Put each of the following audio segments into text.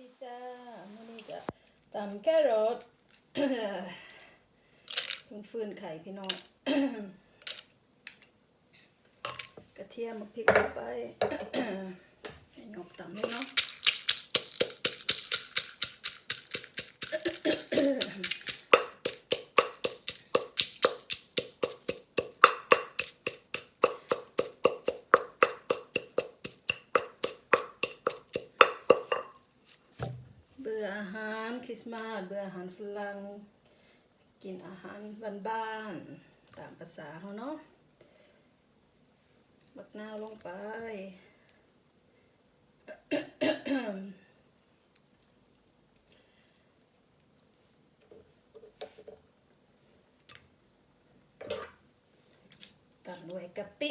ดีจ้ามื่อนี้จะตำแครอทเพิ่งฟื้นไข่พี่น้อง กระเทียมมาพริกลงไปให้หยกตำเลยเนาะ เบื่ออาหา ริสต์มาสเบื่ออาหารฝรั่งกินอาหารบ้านๆตามภาษาเขาเนาะบักนาวลงไป ตามด้วยกะปิ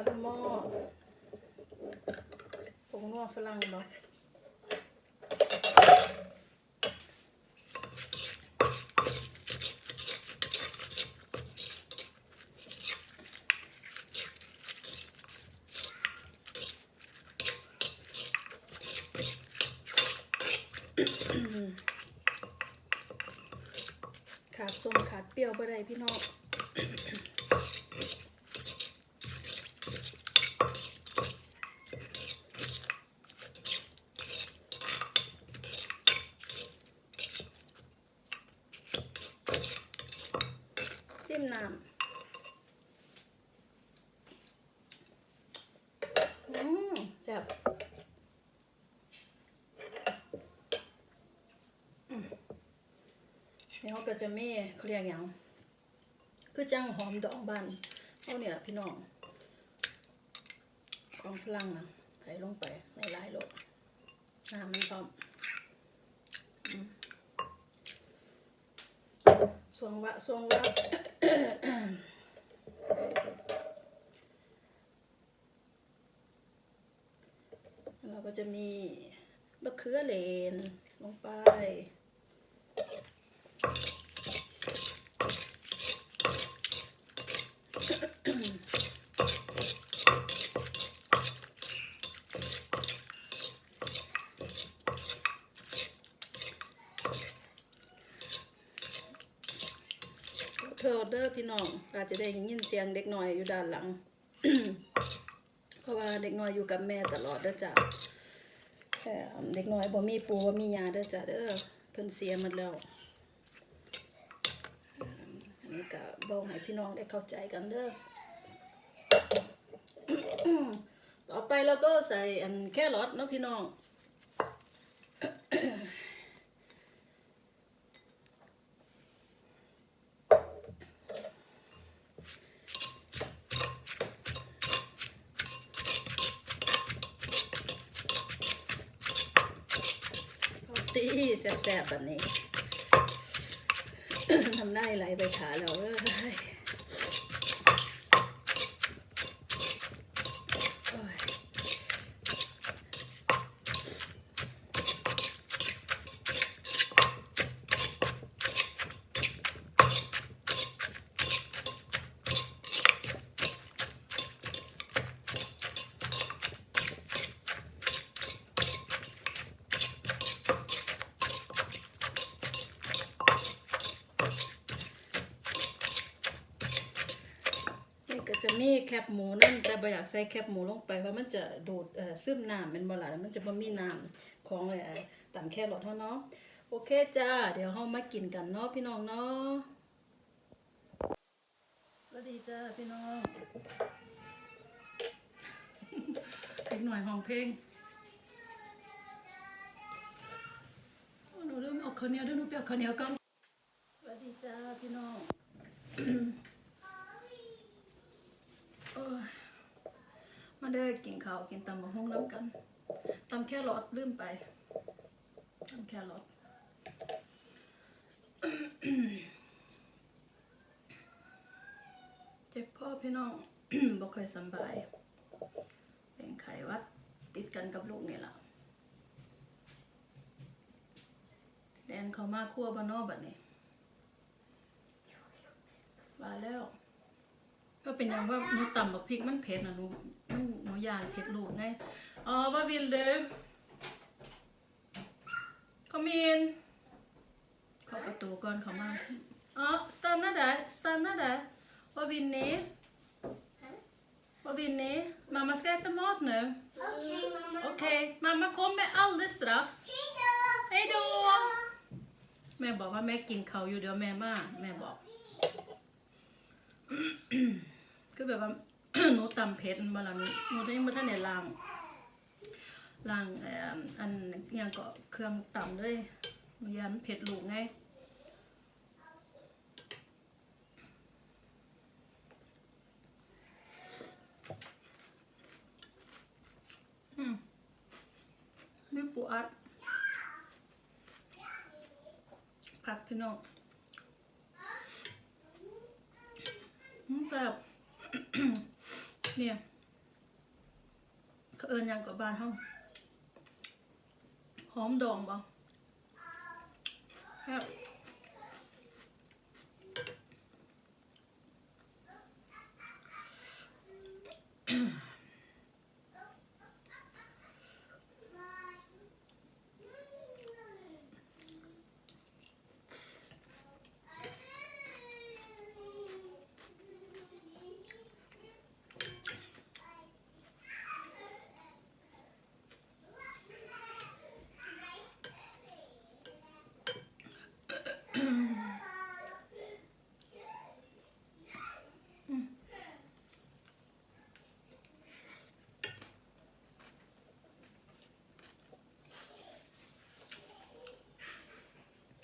อาลมอผงนัวฝรั่งบ่ขาดส้มขาดเปรี้ยวบ่ได้พี่น้อง จิ้มน้ำอืมแซ่บอืมแล้วก็ จะมีเขาเรียกอย่างคือจังหอมดองบ้านเขาเนี่ยแหละพี่น้อง ของฝรั่งนะใส่ลงไปในลายโลดน้ำมันพร้อมสวงวะสวงวะเราก็จะมีมะเขือเลนลงไป เธอเด้อพี่น้องอาจจะได้ยินเสียงเด็กน้อยอยู่ด้านหลัง เพราะว่าเด็กน้อยอยู่กับแม่ตลอดเด้อจ้ะแต่เด็กน้อยบ่มีปูบ่มียาเด้อจ้ะเด้อเพิ่นเสียหมดแล้วอันนี้ก็บอกให้พี่น้องได้เข้าใจกันเด้อต่อไปเราก็ใส่อันแครอทเนาะพี่น้อง ตีแซ่บๆแบบนี้ ทำได้ไหลไปขาเราเลยโอ้ยนี่ก็จะมี แคบหมูนั่นแต่บ่อยากใส่แคบหมูลงไปเพราะมันจะดูดเอ่อซึมน้ำเป็นบ่ล่ะแล้วมันจะบ่มีน้ำของเลยตามแครอทเท่าเนาะโอเคจ้า เดี๋ยวเฮามากินกันเนาะพี่น้องเนาะสวัสดีจ้าพี่น้องอีกหน่อยห้องเพลงหนูเริ่มเอาข้าวเหนียวเด้วยหนูเปียกข้าวเหนียวก่อนสวัสดีจ้าพี่น้อง มาเด้อกินข้าวกินตำมะฮุ่งน้ำกันตำแค่รอดลืมไปตำแค่รอดเจ็บคอพี่น้องบ่ค่อยสบาย เป็นไขว่าติดกันกับลูกนี่ล่ะแดนเขามาคั่วบานอบัดนี้มาแล้ว ก็เป็นอย่างว่าหนูต่ำบักพริกมันเผ็ดนะหนูมันหนูยานเผ็ดลูกไงอ๋อว่าวินเดอคอมมินเข้าประตูก่อนเขามาอ๋อสตาร์น่าได้สตาร์น่าได้ว่าวินนี่ว่าวินนี่ mamma ska äta mat nu Okej, mamma. okej mamma kommer alldeles strax Hej då! เฮ้ยดูแม่บอกว่าแม่กินเขาวอยู่เดี๋ยวแม่มาแม่บอก คือแบบว่าหนูตำเผ็ดมาละหนูหนูยังไม่ทันได้ล้างล้างอันยังก็เครื่องตำเลยหนูยานเผ็ดลูกไงอืมไม่ปูอัดผักพี่น้องอืมแซ่บ เนี่ยเขาเอิญยังกับบ้านห้องหอมดองบ่แซ่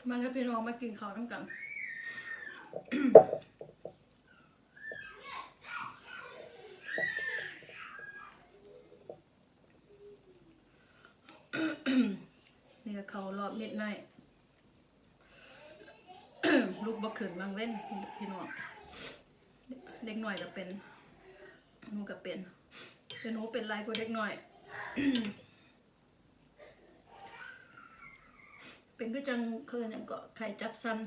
มาแล้วพี่น้องมากินข้าวทั้งกันนี่ก็เขารอบมิดไนลูกบ่ขืนบางเว้นพี่น้องเด็กหน่อยก็เป็นนูก็เป็นเป็นหนูเป็นไรกว่าเด็กหน่อย เป็นก็จังเคยเนี่ยก็ไข่จับซัน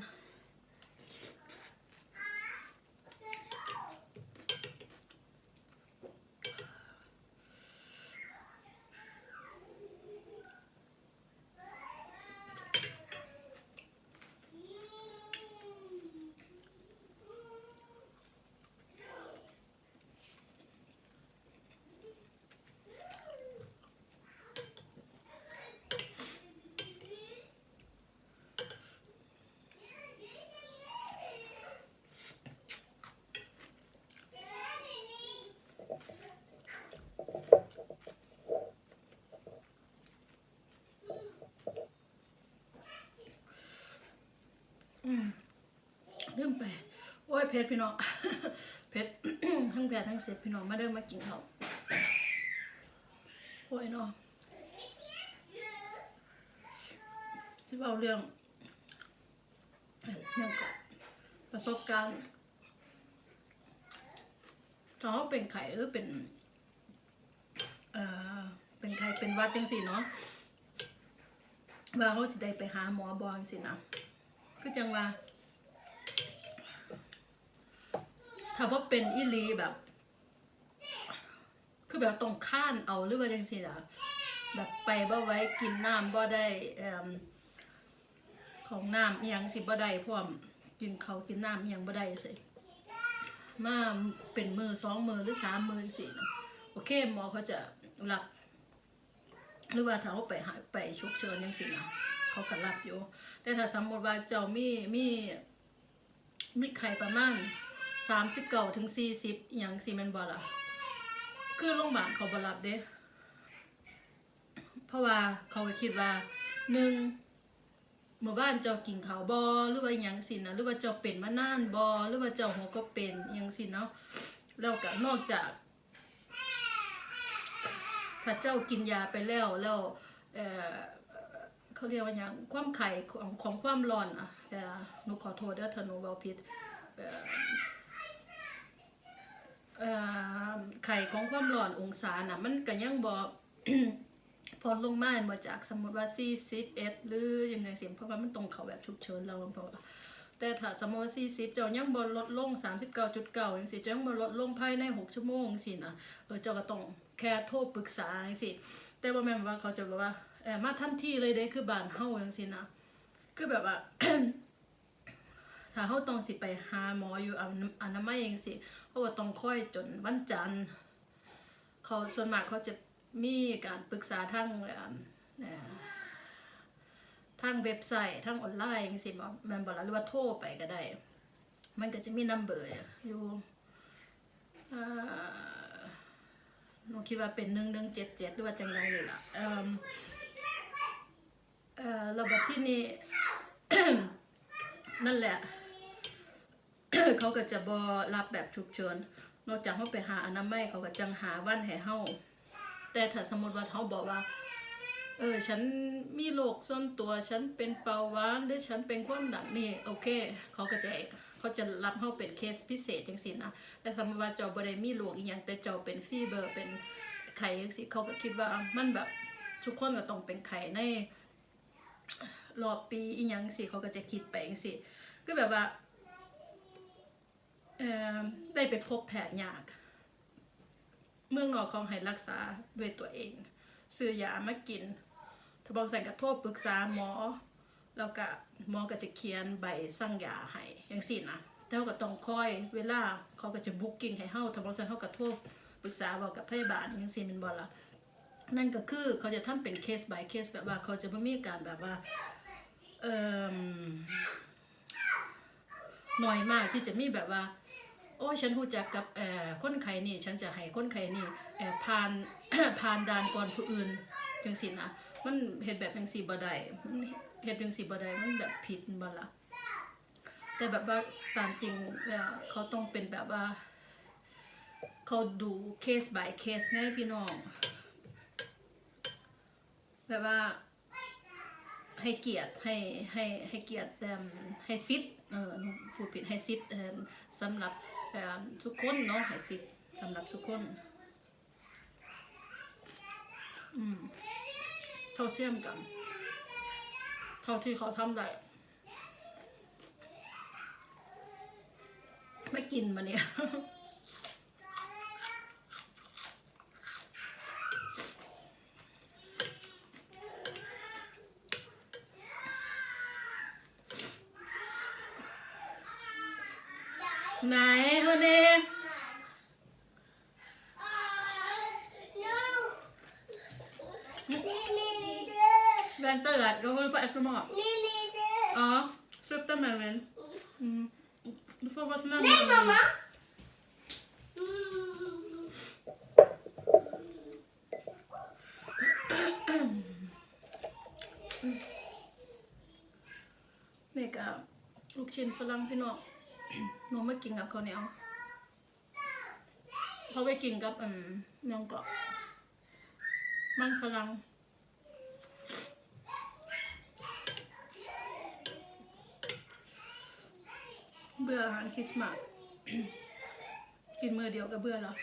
อ้ยเพชรพี่น้อง เพชรทั้งแผดทั้งเสียพี่น้องมาเดินมากินเขาโอ้ยเนาะที่เอาเรื่องเรื่องก็ประสบการณ์ถ้าเขาเป็นไข่หรือเป็น เอ่อ เป็นไข่เป็นวัดจังสิเนาะว่าเขาสิได้ไปหาหมอบอจังสินะ คือจังว่า ถ้าว่าเป็นอีหลีแบบ คือแบบต้องข้านเอาหรือว่าจังสิล่ะแบบไปบ่ไว้กินน้ำบ่ได้ของน้ำเอียงสิบ่ได้พร้อมกินเขากินน้ำเอียงบ่ได้สิมาเป็นมือสองมือหรือสามมือสินะโอเคหมอเขาจะรับ หรือว่าถ้าเขาไปหายไปฉุกเฉินยังสินะเขาก็รับอยู่ แต่ถ้าสมมติว่าเจ้ามีมีมีไข่ประมาณ สามสิบเก้าถึงสี่สิบอย่างสี่มันบอล่ะคือโรงพยาบาลเขาบรับเด้เพราะว่าเขาก็คิดว่าหนึ่งหมู่บ้านเจ้ากินข้าวบอหรือว่าอย่างสินะหรือว่าเจ้าเป็นมานานบอหรือว่าเจ้าหัวก็เป็นอย่างสิเนาะแล้วก็นอกจาก ถ้าเจ้ากินยาไปแล้วแล้วเออเขาเรียกว่าอย่างความไข่ของของความร้อนอะหนูขอโทษเด้อถ้าหนูเว้าผิดเไข่ของความร้อนองศาน่ะ มันก็ยังบ่พอลงมามาจากสมมติว่า41หรือยังไงสิเพราะว่ามันตรงเขาแบบฉุกเฉินเราเพราะแต่ถ้าสมมติว่า40เจ้ายังบ่ลดลง 39.9จังซี่เจ้ายังบ่ลดลงภายใน 6 ชั่วโมงจังซี่นะเออเจ้าก็ต้องแค่โทรปรึกษาจังซี่แต่บ่แม่ว่าเขาจะแบบว่าเออมาทันทีเลยเด้คือบ้านเฮาจังซี่นะคือแบบว่าถ้าเขาต้องสิไปหาหมออยู่อนาอนามัยเองสิ เขาก็ต้องค่อยจนวันจันทร์เขาส่วนมากเขาจะมีการปรึกษาทางทางเว็บไซต์ทางออนไลน์จังสิบอกมันบอกแล้วหรือว่าโทรไปก็ได้ มันก็จะมีนัมเบอร์อยู่อ่าหนูคิดว่าเป็นหนึ่งหนึ่งเจ็ดเจ็ดหรือว่าจังไรนี่ล่ะเอิ่มเอ่อระบบที่นี่นั่นแหละ เขาก็จะบอรับแบบฉุกเฉินนอกจากเขาไปหาอนามัยเขาก็จังหาวันให้เฮาแต่ถ้าสมมติว่าเขาบอกว่า เออ ฉันมีโรคส่วนตัวฉันเป็นเบาหวานหรือฉันเป็นความดันนี่โอเค เขาก็จะเขาจะรับเฮาเป็นเคสพิเศษจังซี่นะแต่สมมติว่าเจ้าบ่ได้มีโรคอีหยังแต่เจ้าเป็นฟีเบอร์เป็นไข้จังซี่เขาก็คิดว่ามันแบบทุกคนก็ต้องเป็นไข้ในรอบปีอีหยังสิเขาก็จะคิดไปจังสิคือแบบว่า ได้ไปพบแพทย์ยาก เมืองนอกของให้รักษาด้วยตัวเอง ซื้อยามากินถ้าบอกสั่นก็โทรปรึกษาหมอ แล้วก็หมอก็จะเขียนใบสั่งยาให้อย่างสินะแต่าก็ต้องคอยเวลาเขาก็จะบุ๊กกิ้งให้เฮาถ้าบอกสั่นเขาก็โทรปรึกษาบอกกับพยาบาลอย่างสิแมันบ่ล่ะนั่นก็คือเขาจะทำเป็นเคส by เคสแบบว่าเขาจะไม่มีการแบบว่าเอ่มน้อยมากที่จะมีแบบว่า โอ้ยฉันรู้จักกับเอ่อคนไข้นี่ ฉันจะให้คนไข้นี่เอ่อผ่านผ่านด่านก่อนผู้อื่นจังซี่นะมันเฮ็ดแบบจังซี่บ่ได้เฮ็ดจังซี่บ่ได้มันแบบผิดบ่ละแต่แบบว่าตามจริงเอ่อเขาต้องเป็นแบบว่า เขาดูเคส by เคสไงพี่น้อง แบบว่าให้เกียรติให้ให้ให้เกียรติเอิ่ให้สิทธิ์เออหนูพูดผิดให้สิทธิ์เอิ่มสำหรับ ทุกคนเนาะหายสิทธิ์สำหรับทุกคนอืมเท่าเทียมกัน เท่าที่เขาทำได้ไม่กินมาเนี่ย ไหนคนนี้ แบนเตอร์ลัดก็เพิ่งไปสมองอ๋อสลิปเตอร์แมนเวนอืมดูฟอร์วัสนั่นเมกะลูกชิ้นฝรั่งพี่น้อง หนูไม่กินกับข้าวเหนียวเขาไปกินกับอืมน้องเกาะมันฝรั่ง เบื่ออาหารคริสต์มาสกินมือเดียวก็เบื่อแล้ว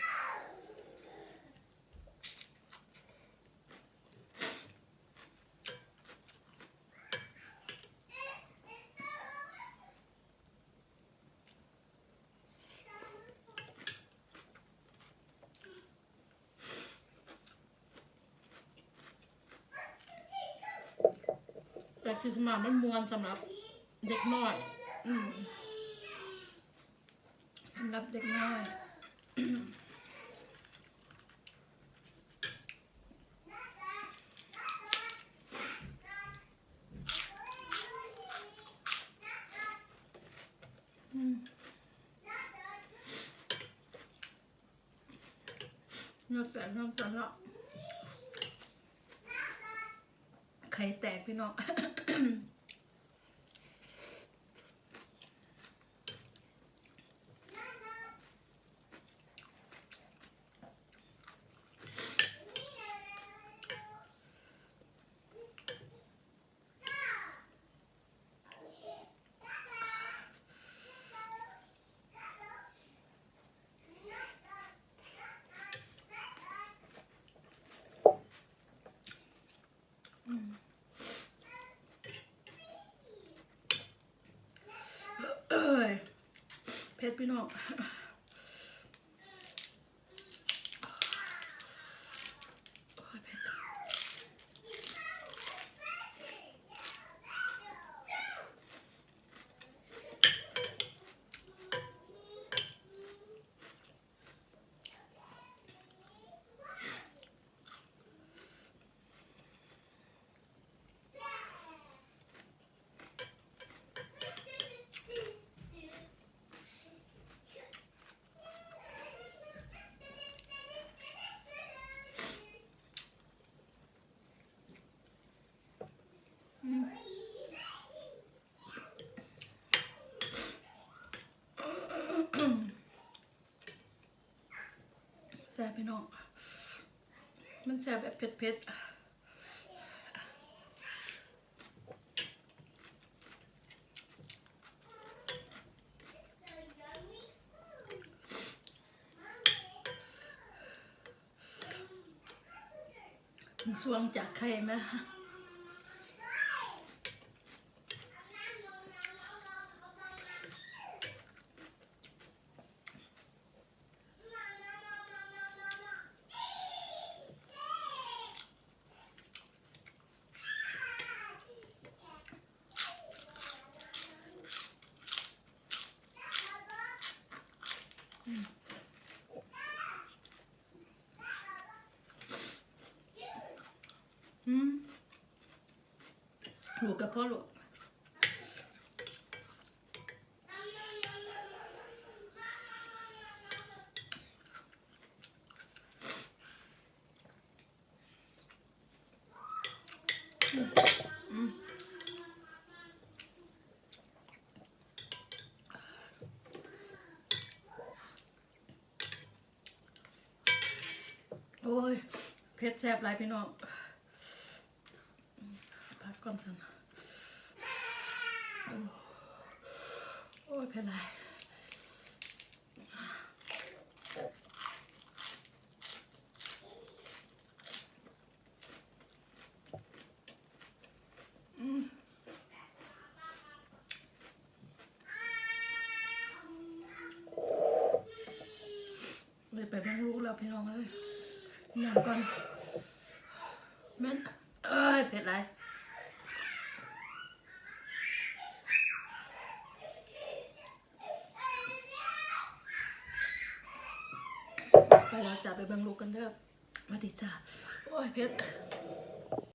แต่คริสต์มาสมันมวนสำหรับเด็กน้อย อืม สำหรับเด็กน้อยเนื้อแตกน้ำตาละไข่แตกพี่น้อง อ ผ็ดพี่น้อง พี่น้อง มันแซ่บแบบเผ็ดๆสวงจากใครไหม ลูกกับพ่อลูกโอ้ยเผ็ดแซ่บหลายพี่น้องพักก่อนสันโอ้โอ้ย เป็นไรเลยไปแม่งรู้แล้วพี่น้องเอ้ยนังก่อนแม่นเอ้ยเผ็ดไร ไปเบิ่งลูกกันเด้อมาดีจ้าโอ้ยเพชร